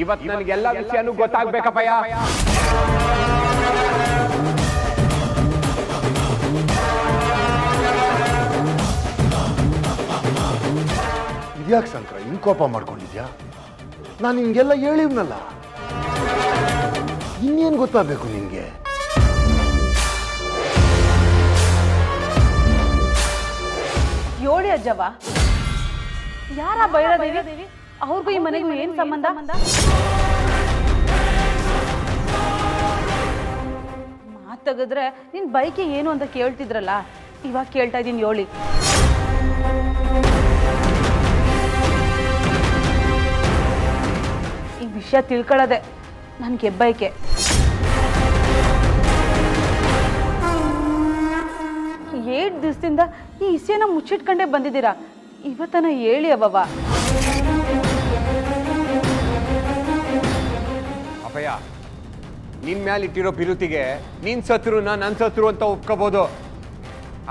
ಇವತ್ ನನಗೆಲ್ಲ ವಿಷಯನೂ ಗೊತ್ತಾಗ್ಬೇಕಪ್ಪಯ್ಯ. ಇದ್ಯಾಕೆ ಶಂಕರ ಹಿಂಗ್ ಕೋಪ ಮಾಡ್ಕೊಂಡಿದ್ಯಾ? ನಾನು ಹಿಂಗೆಲ್ಲ ಹೇಳಿವ್ನಲ್ಲ. ಇನ್ನೇನು ಗೊತ್ತಾಗಬೇಕು ನಿಮಗೆ ಯೋಳಿ ಅಜ್ಜವ ಯಾರ ಬೈರದೇವಿ? ಅವ್ರಿಗೂ ಈ ಮನೆಗೂ ಏನ್ ಸಂಬಂಧ? ಮಾತ್ ತೆಗೆದ್ರೆ ನಿನ್ ಬೈಕೆ ಏನು ಅಂತ ಕೇಳ್ತಿದ್ರಲ್ಲ ಇವಾಗ ಕೇಳ್ತಾ ಇದೀನಿ ಯೋಳಿ. ಈ ವಿಷಯ ತಿಳ್ಕೊಳ್ಳೋದೆ ನನ್ಗೆ ಹೆಬ್ಬೈಕೆ ಏಟ್ ದಿವಸದಿಂದ ಈ ಇಸೆನ ಮುಚ್ಚಿಟ್ಕೊಂಡೇ ಬಂದಿದ್ದೀರಾ? ಇವತ್ತನ ಹೇಳಿ ಅವವ. ಅಪ್ಪಯ್ಯ ನಿನ್ ಮೇಲೆ ಇಟ್ಟಿರೋ ಬಿರುತಿಗೆ ನಿನ್ ಸತ್ರುನ ನನ್ನ ಸತ್ರು ಅಂತ ಒಪ್ಕೋಬಹುದು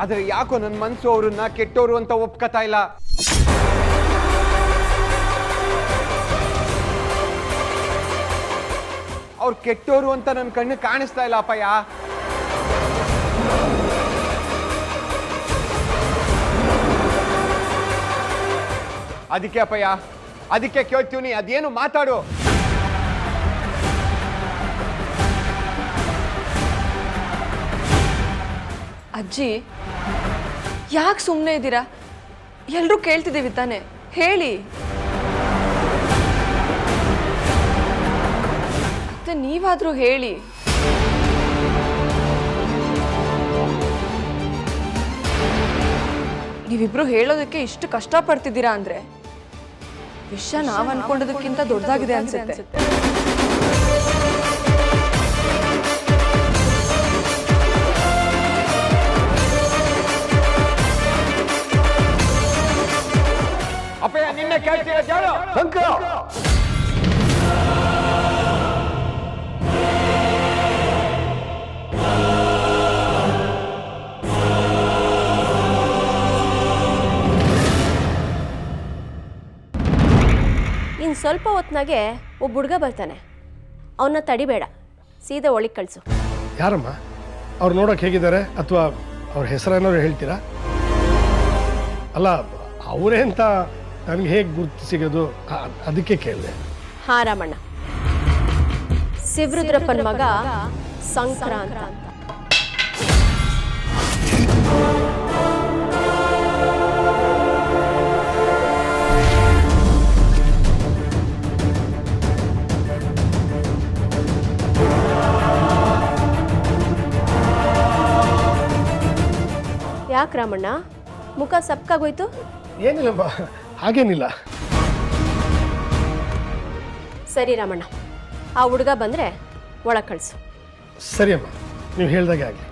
ಆದ್ರೆ ಯಾಕೋ ನನ್ನ ಮನ್ಸು ಅವ್ರನ್ನ ಕೆಟ್ಟೋರು ಅಂತ ಒಪ್ಕೋತಾ ಇಲ್ಲ. ಅವ್ರು ಕೆಟ್ಟೋರು ಅಂತ ನನ್ನ ಕಣ್ಣು ಕಾಣಿಸ್ತಾ ಇಲ್ಲ ಅಪ್ಪಯ್ಯ. ಅದಕ್ಕೆ ಅಪ್ಪಯ್ಯ, ಅದಕ್ಕೆ ಕೇಳ್ತೀವಿ ಅದೇನು ಮಾತಾಡು. ಅಜ್ಜಿ, ಯಾಕೆ ಸುಮ್ಮನೆ ಇದ್ದೀರಾ? ಎಲ್ಲರೂ ಕೇಳ್ತಿದ್ದೀವಿ ತಾನೆ. ಹೇಳಿ. ಮತ್ತೆ ನೀವಾದರೂ ಹೇಳಿ. ನೀವಿಬ್ರು ಹೇಳೋದಕ್ಕೆ ಇಷ್ಟು ಕಷ್ಟಪಡ್ತಿದ್ದೀರಾ ಅಂದ್ರೆ? ವಿಷಯ ನಾವು ಅನ್ಕೊಂಡದಕ್ಕಿಂತ ದೊಡ್ಡದಾಗಿದೆ ಅನ್ಸುತ್ತೆ. ನಿನ್ನೆ ಕೇಳ್ತೀರ ಹೇಳು ಶಂಕರ. ಇನ್ನು ಸ್ವಲ್ಪ ಹೊತ್ನಾಗೆ ಒಬ್ಬ ಹುಡುಗ ಬರ್ತಾನೆ. ಅವನ್ನ ತಡಿಬೇಡ. ಸೀದಾ ಒಳಗೆ ಕಳಿಸು. ಯಾರಮ್ಮ? ಅವ್ರು ನೋಡೋಕೆ ಹೇಗಿದ್ದಾರೆ? ಅಥವಾ ಅವ್ರ ಹೆಸರೇನಾದ್ರು ಹೇಳ್ತೀರಾ? ಅಲ್ಲ ಅವರೇ ಅಂತ ನನಗೆ ಹೇಗೆ ಗುರುತು ಸಿಗೋದು? ಅದಕ್ಕೆ ಕೇಳಿದೆ. ಹಾ, ರಾಮಣ್ಣ. ಮಗ ಸಂಕ್ರಾಂತ. ಅಂತ ಯಾಕೆ ರಾಮಣ್ಣ? ಮುಖ ಸಪ್ಕಾಗೋಯ್ತು? ಏನಿಲ್ಲಮ್ಮ ಹಾಗೇನಿಲ್ಲ. ಸರಿ ರಾಮಣ್ಣ ಆ ಹುಡುಗ ಬಂದರೆ ಒಳಗೆ ಕಳಿಸು. ಸರಿ ಅಮ್ಮ ನೀವು ಹೇಳ್ದಾಗೆ ಆಗಲಿ.